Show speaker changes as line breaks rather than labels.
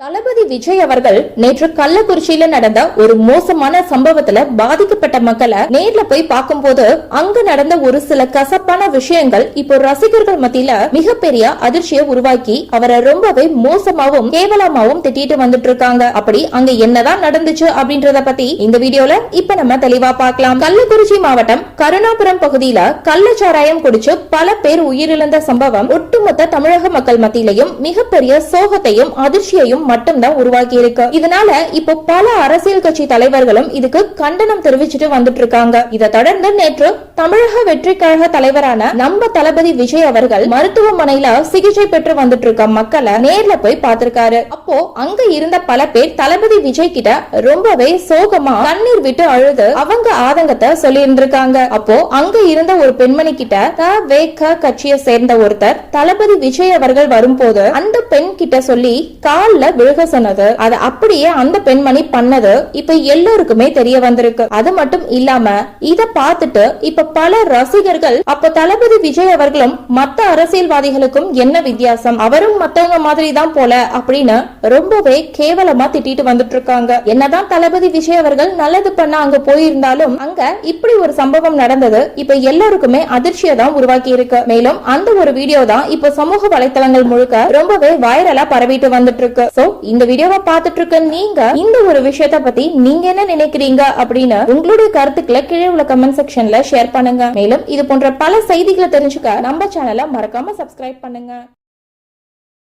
தளபதி விஜய் அவர்கள் நேற்று கள்ளக்குறிச்சியில நடந்த ஒரு மோசமான சம்பவத்துல பாதிக்கப்பட்ட மக்களை நேர்ல போய் பார்க்கும்போது அங்க நடந்த ஒரு சில கசப்பான விஷயங்கள் இப்போ ரசிகர்கள் மத்தியில மிகப்பெரிய அதிர்ச்சியை உருவாக்கி அவரை ரொம்பவே மோசமாவும் கேவலமாவும் திட்டிட்டு வந்துட்டு இருக்காங்க. அப்படி அங்க என்னதான் நடந்துச்சு அப்படின்றத பத்தி இந்த வீடியோல இப்ப நம்ம தெளிவா பார்க்கலாம். கள்ளக்குறிச்சி மாவட்டம் கருணாபுரம் பகுதியில கள்ளச்சாராயம் குடிச்சு பல பேர் உயிரிழந்த சம்பவம் ஒட்டுமொத்த தமிழக மக்கள் மத்தியிலையும் மிகப்பெரிய சோகத்தையும் அதிர்ச்சியையும் மட்டும்தான் உருவாக்கி இருக்கு இதனால இப்போ பல அரசியல் கட்சி தலைவர்களும் இதுக்கு கண்டனம் தெரிவிச்சுட்டு வந்துட்டு இருக்காங்க இதை தொடர்ந்து நேற்று தமிழக வெற்றி கழக தலைவரான நம்ம தளபதி விஜய் அவர்கள் மருத்துவமனையில சிகிச்சை பெற்று வந்துட்டு இருக்க மக்களை நேர்ல போய் பார்த்திருக்காரு. அப்போ அங்க இருந்த பல பேர் தளபதி விஜய் கிட்ட ரொம்பவே சோகமா கண்ணீர் விட்டு அழுது அவங்க ஆதங்கத்தை சொல்லி இருந்திருக்காங்க அப்போ அங்க இருந்த ஒரு பெண்மணி கிட்ட த. வே. க. கட்சியை சேர்ந்த ஒருத்தர் தளபதி விஜய் அவர்கள் வரும்போது அந்த பெண் கிட்ட சொல்லி கால்ல விழுக சொன்னது அது அப்படியே அந்த பெண்மணி பண்ணது இப்ப எல்லோருக்குமே தெரிய வந்திருக்கு. அது மட்டும் இல்லாம இத பார்த்துட்டு இப்ப பல ரசிகர்கள் அப்ப தளபதி விஜய் அவர்களும் மத்த அரசியல்வாதிகளுக்கும் என்ன வித்தியாசம்? அவரும் மத்தவங்க மாதிரி தான் போல அப்படின்னு ரொம்பவே கேவலமா திட்டிட்டு வந்துட்டு இருக்காங்க என்னதான் தளபதி விஜய் அவர்கள் நல்லது பண்ண அங்க போயிருந்தாலும் அங்க இப்படி ஒரு சம்பவம் நடந்தது. இப்ப எல்லாருக்குமே அதிர்ச்சியை தான் உருவாக்கி இருக்கு. மேலும் அந்த ஒரு வீடியோ தான் இப்ப சமூக வலைத்தளங்கள் முழுக்க ரொம்பவே வைரலா பரவிட்டு வந்துட்டு இருக்கு சோ இந்த வீடியோவை பார்த்துட்டு இருக்க நீங்க இந்த ஒரு விஷயத்த பத்தி நீங்க என்ன நினைக்கிறீங்க அப்படின்னு உங்களுடைய கருத்துக்களை கீழே உள்ள கமெண்ட் செக்ஷன்ல ஷேர் பண்ணுங்க. மேலும் இது போன்ற பல செய்திகளை தெரிஞ்சுக்க நம்ம சேனலை மறக்காம சப்ஸ்கிரைப் பண்ணுங்க.